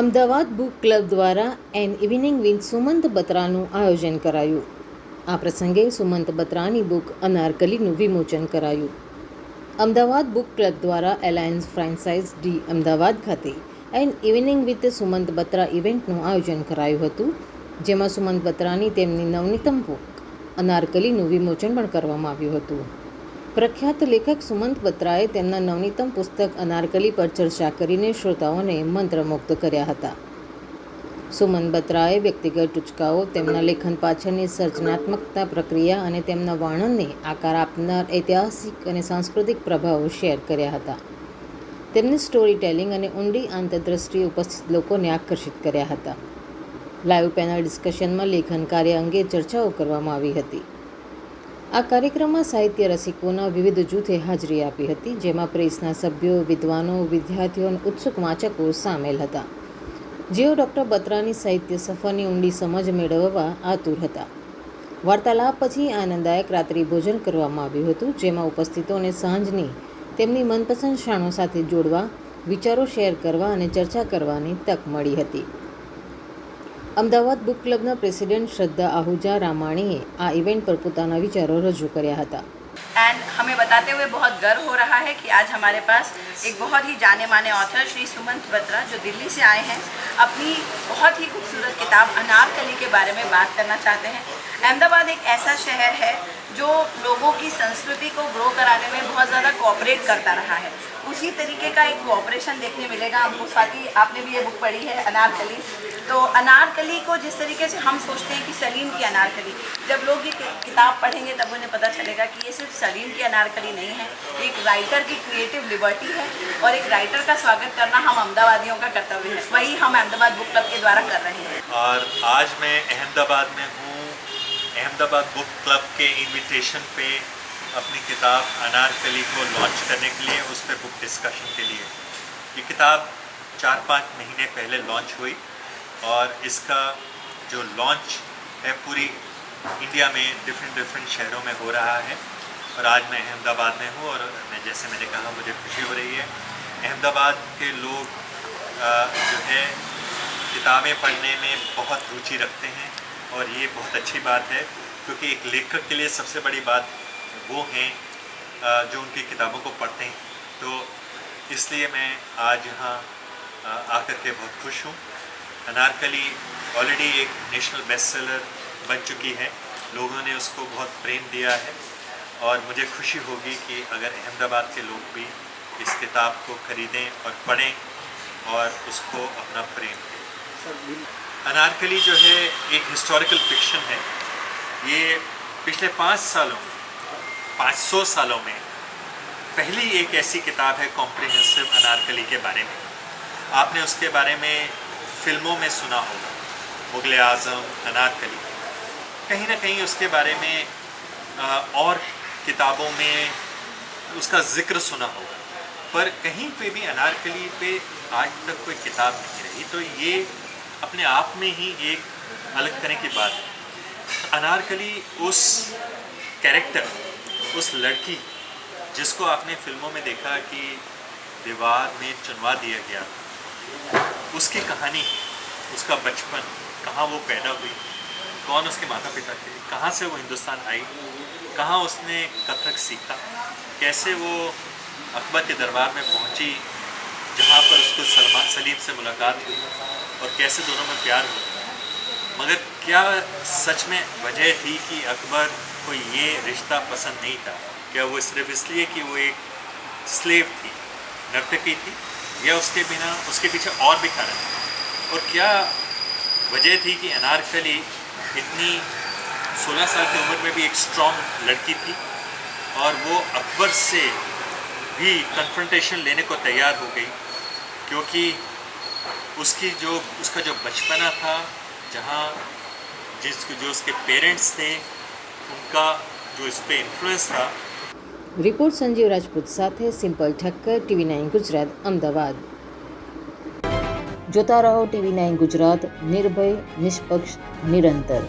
Ahmedabad book club દ્વારા an evening with Sumant બત્રાનું આયોજન કરાયું. આ પ્રસંગે સુમંત બત્રાની બુક અનારકલીનું વિમોચન કરાયું. અમદાવાદ બુક ક્લબ દ્વારા એલાયન્સ ફ્રાન્ચાઇઝ ડી અમદાવાદ ખાતે an evening with Sumant Batra ઇવેન્ટનું આયોજન કરાયું હતું, જેમાં સુમંત બત્રાની તેમની નવનીતમ બુક અનારકલીનું વિમોચન પણ કરવામાં આવ્યું હતું. પ્રખ્યાત લેખક સુમંત બત્રાએ તેમના નવનીતમ પુસ્તક અનારકલી પર ચર્ચા કરીને શ્રોતાઓને મંત્રમુગ્ધ કર્યા હતા. સુમંત બત્રાએ વ્યક્તિગત ટૂચકાઓ, તેમના લેખન પાછળની સર્જનાત્મકતા પ્રક્રિયા અને તેમના વર્ણનને આકાર આપનાર ઐતિહાસિક અને સાંસ્કૃતિક પ્રભાવો શેર કર્યા હતા. તેમની સ્ટોરી ટેલિંગ અને ઊંડી આંતરદ્રષ્ટિએ ઉપસ્થિત લોકોને આકર્ષિત કર્યા હતા. લાઈવ પેનલ ડિસ્કશનમાં લેખન કાર્ય અંગે ચર્ચાઓ કરવામાં આવી હતી. આ કાર્યક્રમમાં સાહિત્ય રસિકોના વિવિધ જૂથે હાજરી આપી હતી, જેમાં પ્રેસના સભ્યો, વિદ્વાનો, વિદ્યાર્થીઓ અને ઉત્સુક વાચકો સામેલ હતા. જેઓ ડૉક્ટર બત્રાની સાહિત્ય સફરની ઊંડી સમજ મેળવવા આતુર હતા. વાર્તાલાપ પછી આનંદદાયક રાત્રિ ભોજન કરવામાં આવ્યું હતું, જેમાં ઉપસ્થિતોને સાંજની તેમની મનપસંદ ક્ષણો સાથે જોડવા, વિચારો શેર કરવા અને ચર્ચા કરવાની તક મળી હતી. અમદાવાદ બુક ક્લબના પ્રેસિડેન્ટ શ્રદ્ધા આહુજા રામાણીએ આ ઇવેન્ટ પર પોતાના વિચારો રજૂ કર્યા હતા एंड हमें बताते हुए बहुत गर्व हो रहा है कि आज हमारे पास एक बहुत ही जाने माने ऑथर श्री सुमंत बत्रा जो दिल्ली से आए हैं अपनी बहुत ही खूबसूरत किताब अनारकली के बारे में बात करना चाहते हैं अहमदाबाद एक ऐसा शहर है जो लोगों की संस्कृति को ग्रो कराने में बहुत ज़्यादा कोऑपरेट करता रहा है उसी तरीके का एक कोऑपरेशन देखने मिलेगा हमको। स्वाति आपने भी ये बुक पढ़ी है, अनारकली। तो अनारकली को जिस तरीके से हम सोचते हैं कि सलीम की अनारकली, जब लोग ये किताब पढ़ेंगे तब उन्हें पता चलेगा कि ये सिर्फ़ सलीम की अनारकली नहीं है एक राइटर की क्रिएटिव लिबर्टी है और एक राइटर का स्वागत करना हम अहमदाबादियों का कर्तव्य है। वही हम अहमदाबाद बुक क्लब के द्वारा कर रहे हैं। और आज मैं अहमदाबाद में हूँ। अहमदाबाद बुक क्लब के इन्विटेशन पे अपनी किताब अनारकली को लॉन्च करने के लिए, उस पर बुक डिस्कशन के लिए। ये किताब चार पाँच महीने पहले लॉन्च हुई और इसका जो लॉन्च है, पूरी इंडिया में डिफरेंट डिफरेंट शहरों में हो रहा है। और आज मैं अहमदाबाद में हूँ और मैं जैसे मैंने कहा, मुझे खुशी हो रही है। अहमदाबाद के लोग जो है, किताबें पढ़ने में बहुत रुचि रखते हैं और ये बहुत अच्छी बात है, क्योंकि एक लेखक के लिए सबसे बड़ी बात वो हैं जो उनकी किताबों को पढ़ते हैं। तो इसलिए मैं आज यहाँ आकर के बहुत खुश हूँ। अनारकली ऑलरेडी एक नेशनल बेस्ट सेलर बन चुकी है। लोगों ने उसको बहुत प्रेम दिया है और मुझे खुशी होगी कि अगर अहमदाबाद के लोग भी इस किताब को खरीदें और पढ़ें और उसको अपना प्रेम दें। अनारकली जो है एक हिस्टोरिकल फिक्शन है। ये पिछले पाँच सालों में पाँच सौ सालों में पहली एक ऐसी किताब है कॉम्प्रिहेंसिव अनारकली के बारे में। आपने उसके बारे में फ़िल्मों में सुना होगा, मुगल आज़म, अनारकली। कहीं ना कहीं उसके बारे में और किताबों में उसका ज़िक्र सुना होगा। पर कहीं पे भी अनारकली पे आज तक कोई किताब नहीं रही तो ये अपने आप में ही एक अलग तरह की बात है। अनारकली उस कैरेक्टर उस लड़की जिसको आपने फ़िल्मों में देखा कि दीवार में चुनवा दिया गया उसकी कहानी, उसका बचपन, कहाँ वो पैदा हुई, कौन उसके माता पिता थे, कहाँ से वो हिंदुस्तान आई, कहाँ उसने कथक सीखा, कैसे वो अकबर के दरबार में पहुँची, जहाँ पर उसको सलमान सलीम से मुलाकात हुई और कैसे दोनों में प्यार हुआ। मगर क्या सच में वजह थी कि अकबर को ये रिश्ता पसंद नहीं था? क्या वो सिर्फ़ इसलिए कि वो एक स्लेव थी, नर्तकी थी, या उसके बिना, उसके पीछे और भी कारण थे? और क्या वजह थी कि अनारकली इतनी 16 साल की उम्र में भी एक स्ट्रॉन्ग लड़की थी और वो अकबर से भी कन्फ्रंटेशन लेने को तैयार हो गई? क्योंकि उसकी जो, उसका जो बचपना था जहाँ जिस जो उसके पेरेंट्स थे उनका जो इस पर इन्फ्लुएंस था રિપોર્ટ સંજીવ રાજપૂત સાથે simple Thakkar TV nine Gujarat Ahmedabad જોતા રહો ટીવી નાઇન ગુજરાત નિર્ભય નિષ્પક્ષ નિરંતર